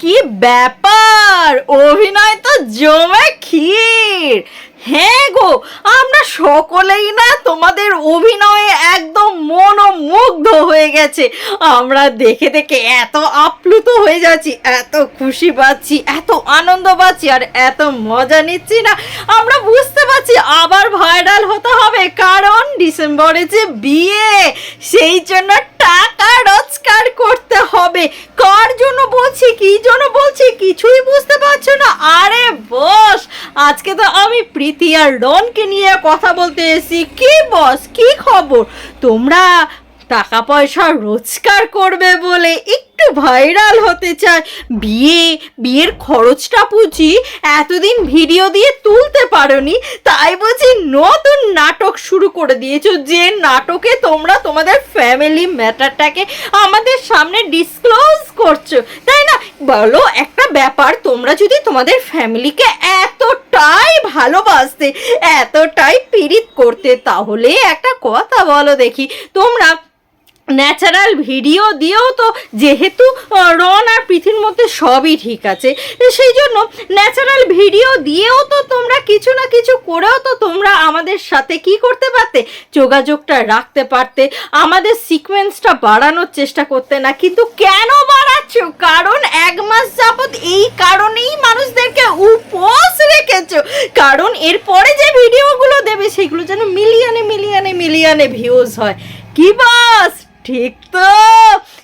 কি ব্যাপার? অভিনয় তো জমে ক্ষীর। হ্যাঁ গো, আমরা সকলেই না তোমাদের অভিনয়ে একদম মনোমুগ্ধ হয়ে গেছে। আমরা দেখে দেখে এত আপ্লুত হয়ে যাচ্ছি, এত খুশি পাচ্ছি, এত আনন্দ পাচ্ছি, আর এত মজা নিচ্ছি না। আমরা বুঝতে পারছি আবার ভাইরাল হতে হবে, কারণ ডিসেম্বরে যে বিয়ে, সেই জন্য টাকা রোজগার করতে হবে কার জন্য বলছি কি জন্য বলছি কিছুই বুঝতে পারছ না আরে বস আজকে তো আমি প্রীতি আর ডনকে নিয়ে কথা বলতে এসেছি। কি বস কি খবর? তোমরা টাকা পয়সা রোজগার করবে বলে একটু ভাইরাল হতে চায়। বিয়ে, বিয়ের খরচটা বুঝি এতদিন ভিডিও দিয়ে তুলতে পারোনি, তাই বুঝি নতুন নাটক শুরু করে দিয়েছ। যে নাটকে তোমরা তোমাদের ফ্যামিলি ম্যাটারটাকে আমাদের সামনে ডিসক্লোজ করছ, তাই না? বলো একটা ব্যাপার, তোমরা যদি তোমাদের ফ্যামিলিকে এতটাই ভালোবাসতে, এতটাই পীড়িত করতে, তাহলে একটা কথা বলো দেখি। তোমরা ন্যাচারাল ভিডিও দিয়েও তো যেহেতু রন আর পৃথিবীর মধ্যে সবই ঠিক আছে। সেই জন্য ন্যাচারাল ভিডিও দিয়েও তো তোমরা কিছু না কিছু করেও তো তোমরা আমাদের সাথে কি করতে পারতে? যোগাযোগটা রাখতে পারতে। আমাদের সিকোয়েন্সটা বাড়ানোর চেষ্টা করতে না, কিন্তু কেন বাড়াচ্ছ? কারণ এক মাস যাবৎ এই কারণেই মানুষদেরকে উপোস রেখেছ। কারণ এরপরে যে ভিডিওগুলো দেবে, সেগুলো যেন মিলিয়নে মিলিয়নে মিলিয়নে ভিউজ হয়। কি বাস ঠিক তো?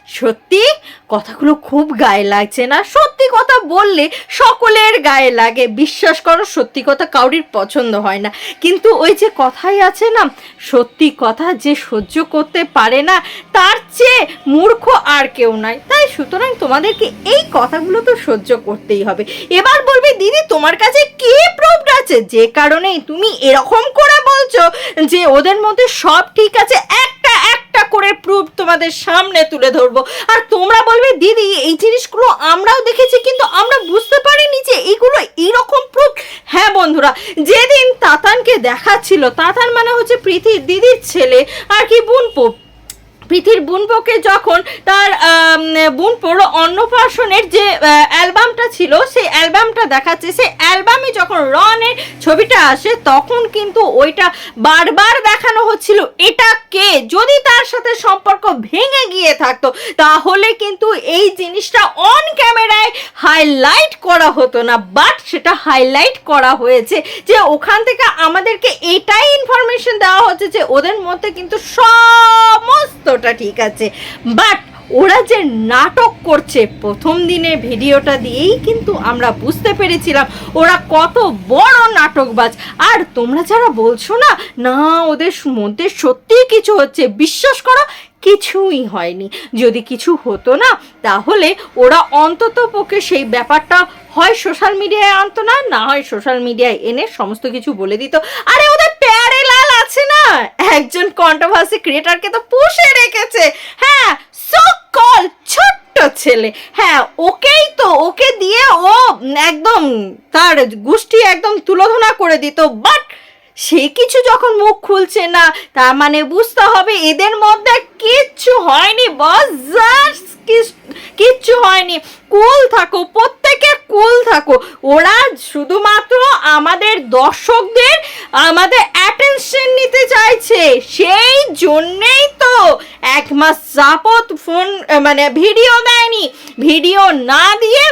সত্যি? কথাগুলো খুব গায়ে লাগছে না? সত্যি কথা বললে সকলের গায়ে লাগে। বিশ্বাস করো, সত্যি কথা কাউরির পছন্দ হয় না। কিন্তু ওই যে কথাই আছে না, সত্যি কথা যে সহ্য করতে পারে না, তার চেয়ে মূর্খ আর কেউ নাই। তাই সুতরাং তোমাদেরকে এই কথাগুলো তো সহ্য করতেই হবে। এবার বলবে, দিদি, তোমার কাছে কি প্রুফ আছে? যে কারণেই তুমি এরকম করে বলছো যে ওদের মধ্যে সব ঠিক আছে একটা একটা করে প্রুফ তোমাদের সামনে তুলে ধরবো। আর তোমরা বলবে দিদি এই জিনিসগুলো আমরাও দেখেছি কিন্তু আমরা বুঝতে পারিনি যে এইগুলো এইরকম প্রুফ হ্যাঁ বন্ধুরা যেদিন তাতানকে দেখাচ্ছিল তাতান মানে হচ্ছে প্রীতির দিদির ছেলে আর কি বোনপো। পৃথির বুনপোকে যখন তার বুনপোর অন্নপ্রাশনের যে আহ, অ্যালবামটা ছিল, সেই অ্যালবামটা দেখাচ্ছে। সেই অ্যালবামে যখন রনের ছবিটা আসে, তখন কিন্তু ওইটা বারবার দেখানো হচ্ছিল, এটা কে? যদি তার সাথে সম্পর্ক ভেঙে গিয়ে থাকতো, তাহলে কিন্তু এই জিনিসটা অন ক্যামেরায় হাইলাইট করা হতো না বাট সেটা হাইলাইট করা হয়েছে যে ওখান থেকে আমাদেরকে এটাই ইনফরমেশন দেওয়া হচ্ছে যে ওদের মধ্যে কিন্তু সমস্তটা ঠিক আছে। বাট ওরা যে নাটক করছে, প্রথম দিনে ভিডিওটা দিয়েই কিন্তু আমরা বুঝতে পেরেছিলাম ওরা কত বড় নাটকবাজ। আর তোমরা যারা বলছো না না, ওদের মধ্যে সত্যিই কিছু হচ্ছে, বিশ্বাস করো কিছুই হয়নি। যদি কিছু হতো না, তাহলে ওরা অন্তত পক্ষে সেই ব্যাপারটা হয় সোশ্যাল মিডিয়ায় আনতো না না হয় সোশ্যাল মিডিয়ায় এনে সমস্ত কিছু বলে দিত। আরে, ওদের প্যারে লাল আছে না? একজন কন্ট্রোভার্সি ক্রিয়েটারকে তো পুষে রেখেছে। হ্যাঁ ছোট্ট ছেলে। হ্যাঁ ওকেই তো, ওকে দিয়ে ও একদম তার গোষ্ঠী একদম তুলোধনা করে দিত। বাট সে কিছু যখন মুখ খুলছে না, তার মানে বুঝতে হবে এদের মধ্যে কিচ্ছু হয়নি, বস, জাস্ট কিচ্ছু হয়নি। কুল থাকো, প্রত্যেকে কুল থাকো। ওরা শুধুমাত্র আমাদের দর্শকদের, আমাদের অ্যাটেনশন নিতে চাইছে। সেই জন্যেই তো এক মাস যাবত ফোন মানে ভিডিও দেয়নি। ভিডিও না দিয়ে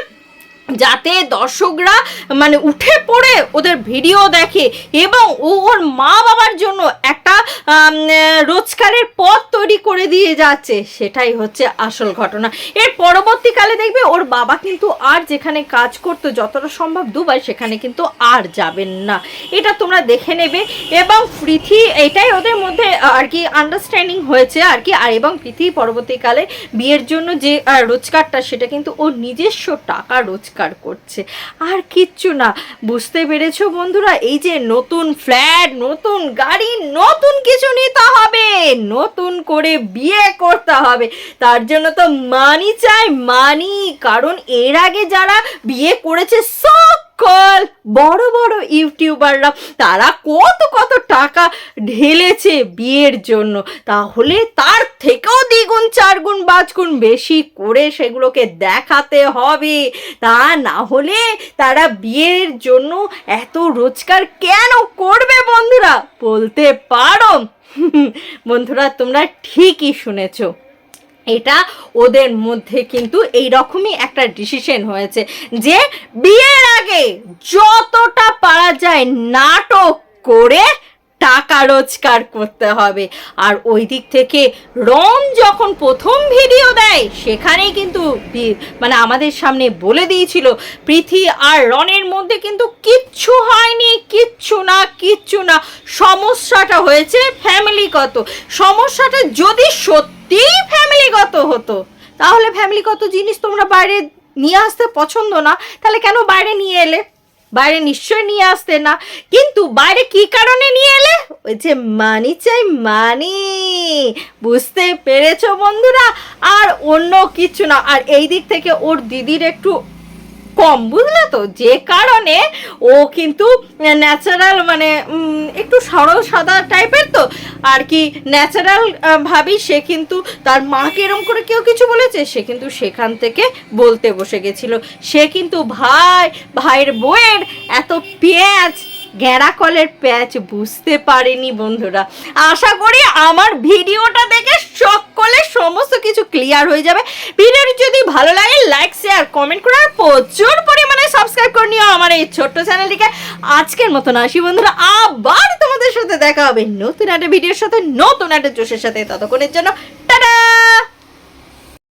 যাতে দর্শকরা মানে উঠে পড়ে ওদের ভিডিও দেখে এবং ও ওর মা বাবার জন্য একটা রোজগারের পথ তৈরি করে দিয়ে যাচ্ছে, সেটাই হচ্ছে আসল ঘটনা। এর পরবর্তীকালে দেখবে ওর বাবা কিন্তু আর যেখানে কাজ করতো, যতটা সম্ভব দুবাই সেখানে কিন্তু আর যাবেন না। এটা তোমরা দেখে নেবে এবং পৃথি এটাই ওদের মধ্যে আর কি আন্ডারস্ট্যান্ডিং হয়েছে আর কি। আর এবং পৃথি পরবর্তীকালে বিয়ের জন্য যে রোজগারটা, সেটা কিন্তু ওর নিজস্ব টাকা রোজগার করছে। আর কিচ্ছু না। বুঝতে পেরেছ বন্ধুরা? এই যে নতুন ফ্ল্যাট, নতুন গাড়ি, নতুন কিছু নিতে হবে। নতুন করে বিয়ে করতে হবে। তার জন্য তো মানি চাই, মানি। কারণ এর আগে যারা বিয়ে করেছে, সব সকল বড় বড় ইউটিউবাররা, তারা কত কত টাকা ঢেলেছে বিয়ের জন্য। তাহলে তার থেকেও দ্বিগুণ, চারগুণ, পাঁচগুণ বেশি করে সেগুলোকে দেখাতে হবে। তা না হলে তারা বিয়ের জন্য এত রোজগার কেন করবে বন্ধুরা? বলতে পারো? বন্ধুরা, তোমরা ঠিকই শুনেছো। এটা ওদের মধ্যে কিন্তু এই রকমই একটা ডিসিশন হয়েছে যে বিয়ের আগে যতটা পারা যায় নাটক করে টাকা রোজগার করতে হবে। আর ওই দিক থেকে রম যখন প্রথম ভিডিও দেয়, সেখানেই কিন্তু মানে আমাদের সামনে বলে দিয়েছিল পৃথি আর রনের মধ্যে কিন্তু কিচ্ছু হয়নি, কিচ্ছু না কিচ্ছু না। সমস্যাটা হয়েছে ফ্যামিলিগত সমস্যাটা যদি সত্যিই ফ্যামিলিগত হতো, তাহলে ফ্যামিলিগত জিনিস তোমরা বাইরে নিয়ে আসতে পছন্দ না, তাহলে কেন বাইরে নিয়ে এলে? বাইরে নিশ্চয়ই নিয়ে আসতে না। কিন্তু বাইরে কি কারণে নিয়ে এলে? ওই যে মানি চাই মানি। বুঝতে পেরেছ বন্ধুরা? আর অন্য কিছু না। আর এই দিক থেকে ওর দিদির একটু কম, বুঝলে তো? যে কারণে ও কিন্তু ন্যাচারাল মানে একটু সরল সাদা টাইপের তো। আর কি ন্যাচারাল ভাবি, সে কিন্তু তার মাকে এরম করে কেউ কিছু বলেছে, সে কিন্তু সেখান থেকে বলতে বসে গেছিল। সে কিন্তু ভাই, ভাইয়ের বউয়ের এত পেঁয়াজ গ্যাড়া কলের প্যাচ বুঝতে পারেনি বন্ধুরা। আশা করি আমার ভিডিওটা দেখে সকলের সমস্ত কিছু ক্লিয়ার হয়ে যাবে। ভিডিওটি যদি ভালো লাগে লাইক শেয়ার কমেন্ট করে আর প্রচুর পরিমাণে সাবস্ক্রাইব করে নিও আমার এই ছোট্ট চ্যানেলটিকে। আজকের মতন আসি বন্ধুরা, আবার তোমাদের সাথে দেখা হবে নতুন একটা ভিডিওর সাথে, নতুন একটা জোশের সাথে ততক্ষণের জন্য, টাটা!